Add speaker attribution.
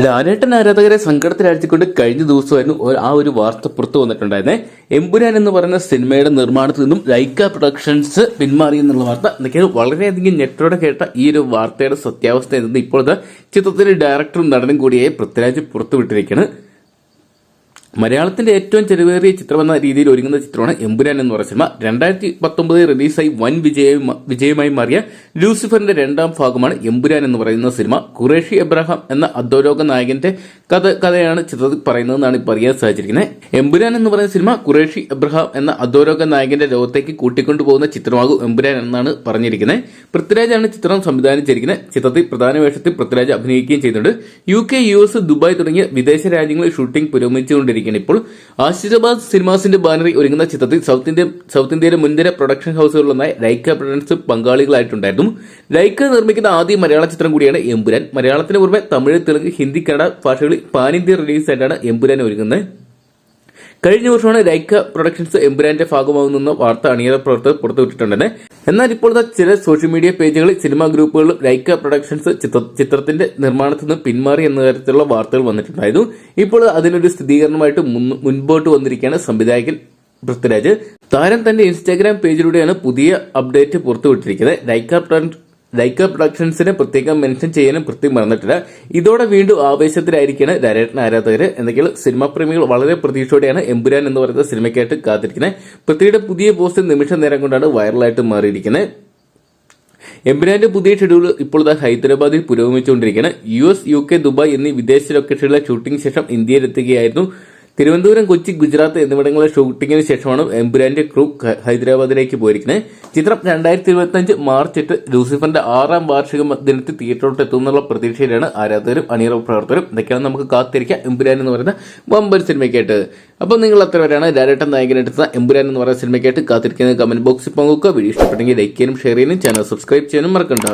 Speaker 1: ലാലേട്ടൻ ആരാധകരെ സങ്കടത്തിലാഴ്ത്തിക്കൊണ്ട് കഴിഞ്ഞ ദിവസമായിരുന്നു ആ ഒരു വാർത്ത പുറത്തു വന്നിട്ടുണ്ടായിരുന്നേ. എമ്പുരാൻ എന്ന് പറയുന്ന സിനിമയുടെ നിർമ്മാണത്തിൽ നിന്നും ലൈക്ക പ്രൊഡക്ഷൻസ് പിന്മാറി എന്നുള്ള വാർത്ത. എന്നൊക്കെയാണ് വളരെയധികം ഞെട്ടോടെ കേട്ട ഈ ഒരു വാർത്തയുടെ സത്യാവസ്ഥ എന്നത് ഇപ്പോഴത്തെ ചിത്രത്തിന്റെ ഡയറക്ടറും നടനും കൂടിയായ പൃഥ്വിരാജ് പുറത്തുവിട്ടിരിക്കുകയാണ്. മലയാളത്തിന്റെ ഏറ്റവും ചെലവേറിയ ചിത്രമെന്ന രീതിയിൽ ഒരുങ്ങുന്ന ചിത്രമാണ് എമ്പുരാൻ എന്ന് പറയുന്ന സിനിമ. രണ്ടായിരത്തി പത്തൊമ്പതിൽ റിലീസായി വൻ വിജയ വിജയമായി മാറിയ ലൂസിഫറിന്റെ രണ്ടാം ഭാഗമാണ് എമ്പുരാൻ എന്ന് പറയുന്ന സിനിമ. ഖുറേഷി എബ്രഹാം എന്ന അധോലോക നായകന്റെ കഥ കഥയാണ് ചിത്രത്തിൽ പറയുന്നതെന്നാണ് ഇപ്പോൾ അറിയാൻ സാധിച്ചിരിക്കുന്നത്. എമ്പുരാൻ എന്ന് പറയുന്ന സിനിമ ഖുറേഷി എബ്രഹാം എന്ന അധോലോക നായകന്റെ ലോകത്തേക്ക് കൂട്ടിക്കൊണ്ടുപോകുന്ന ചിത്രമാകും എമ്പുരാൻ എന്നാണ് പറഞ്ഞിരിക്കുന്നത്. പൃഥ്വിരാജാണ് ചിത്രം സംവിധാനം ചെയ്തിരിക്കുന്നത് ചിത്രത്തിൽ പ്രധാന വേഷത്തിൽ പൃഥ്വിരാജ് അഭിനയിക്കുകയും ചെയ്യുന്നുണ്ട് U K U S Dubai തുടങ്ങിയ വിദേശ രാജ്യങ്ങളിൽ ഷൂട്ടിംഗ് പുരോഗമിച്ചുകൊണ്ടിരിക്കുകയാണ് ഇപ്പോൾ ആശിഷബാദ് സിനിമാസിന്റെ ബാനറിൽ ഒരുങ്ങുന്ന ചിത്രത്തിൽ സൗത്ത് ഇന്ത്യ സൗത്ത് ഇന്ത്യയിലെ മുൻനിര പ്രൊഡക്ഷൻ ഹൗസുകളിലൊന്നായ ലൈക്ക പ്രൊഡക്ഷൻസ് പങ്കാളികളായിട്ടുണ്ടായിരുന്നു. ലൈക്ക നിർമ്മിക്കുന്ന ആദ്യ മലയാള ചിത്രം കൂടിയാണ് എമ്പുരാൻ. മലയാളത്തിന് പുറമെ തമിഴ് തെലുങ്ക് ഹിന്ദി കന്നഡ ഭാഷകളിൽ പാൻ ഇന്ത്യ റിലീസായിട്ടാണ് എമ്പുരാൻ ഒരുങ്ങുന്നത്. കഴിഞ്ഞ വർഷമാണ് ലൈക്ക പ്രൊഡക്ഷൻസ് എമ്പുരാന്റെ ഭാഗമാകുന്ന വാർത്ത അണിയറ പ്രവർത്തകർ പുറത്തുവിട്ടിട്ടുണ്ടെന്ന്. എന്നാൽ ഇപ്പോഴത്തെ ചില സോഷ്യൽ മീഡിയ പേജുകളിൽ സിനിമാ ഗ്രൂപ്പുകളിലും ലൈക്ക പ്രൊഡക്ഷൻസ് ചിത്രത്തിന്റെ നിർമ്മാണത്തിൽ നിന്ന് പിന്മാറി എന്ന തരത്തിലുള്ള വാർത്തകൾ വന്നിട്ടുണ്ടായിരുന്നു. ഇപ്പോൾ അതിനൊരു സ്ഥിരീകരണമായിട്ട് മുൻപോട്ട് വന്നിരിക്കുകയാണ് സംവിധായകൻ പൃഥ്വിരാജ്. താരം തന്റെ ഇൻസ്റ്റാഗ്രാം പേജിലൂടെയാണ് പുതിയ അപ്ഡേറ്റ് പുറത്തുവിട്ടിരിക്കുന്നത്. ലൈക്ക ലൈക്ക പ്രൊഡക്ഷൻസിനെ പ്രത്യേകം മെൻഷൻ ചെയ്യാനും പ്രത്യേകം മറന്നിട്ടില്ല. ഇതോടെ വീണ്ടും ആവേശത്തിലായിരിക്കുകയാണ് ലാലേട്ടൻ ആരാധകർ എന്തെങ്കിലും സിനിമാ പ്രേമികൾ വളരെ പ്രതീക്ഷയോടെയാണ് എമ്പുരാൻ എന്ന് പറയുന്ന സിനിമയ്ക്കായിട്ട് കാത്തിരിക്കുന്നത്. പൃഥ്വിയുടെ പുതിയ പോസ്റ്റ് നിമിഷ നേരം കൊണ്ടാണ് വൈറലായിട്ട് മാറിയിരിക്കുന്നത്. എംബുരാന്റെ പുതിയ ഷെഡ്യൂൾ ഇപ്പോൾ ദാ ഹൈദരാബാദിൽ പുരോഗമിച്ചുകൊണ്ടിരിക്കുകയാണ്. U S U K Dubai എന്നീ വിദേശ ലൊക്കേഷനിലെ ഷൂട്ടിംഗ് ശേഷം ഇന്ത്യയിലെത്തുകയായിരുന്നു. തിരുവനന്തപുരം കൊച്ചി ഗുജറാത്ത് എന്നിവിടങ്ങളിലെ ഷൂട്ടിങ്ങിന് ശേഷമാണ് എംബുരാന്റെ ക്രൂ ഹൈദരാബാദിലേക്ക് പോയിരിക്കുന്നത് ചിത്രം രണ്ടായിരത്തി ഇരുപത്തിയഞ്ച് മാർച്ച് എട്ട് ലൂസിഫറിന്റെ ആറാം വാർഷിക ദിനത്തിൽ തിയേറ്ററിലോട്ട് എത്തുമെന്നുള്ള പ്രതീക്ഷയിലാണ് ആരാധകരും അണിയറ പ്രവർത്തകരും. ഇതൊക്കെയാണ് നമുക്ക് കാത്തിരിക്കാം. എംപുരാൻ എന്ന് പറയുന്ന വമ്പൻ സിനിമയ്ക്കായിട്ട്. അപ്പോൾ നിങ്ങൾ അത്ര വരെയാണ് രാരേട്ടൻ നായകനെടുത്ത എംപുരാൻ എന്ന് പറയുന്ന സിനിമയ്ക്കായിട്ട് കാത്തിരിക്കുന്നത് കമന്റ് ബോക്സിൽ പങ്കുവെക്കുക. വീഡിയോ ഇഷ്ടപ്പെട്ടെങ്കിൽ ലൈക്ക് ചെയ്യാനും ഷെയർ ചെയ്യാനും ചാനൽ സബ്സ്ക്രൈബ് ചെയ്യാനും മറക്കണ്ട.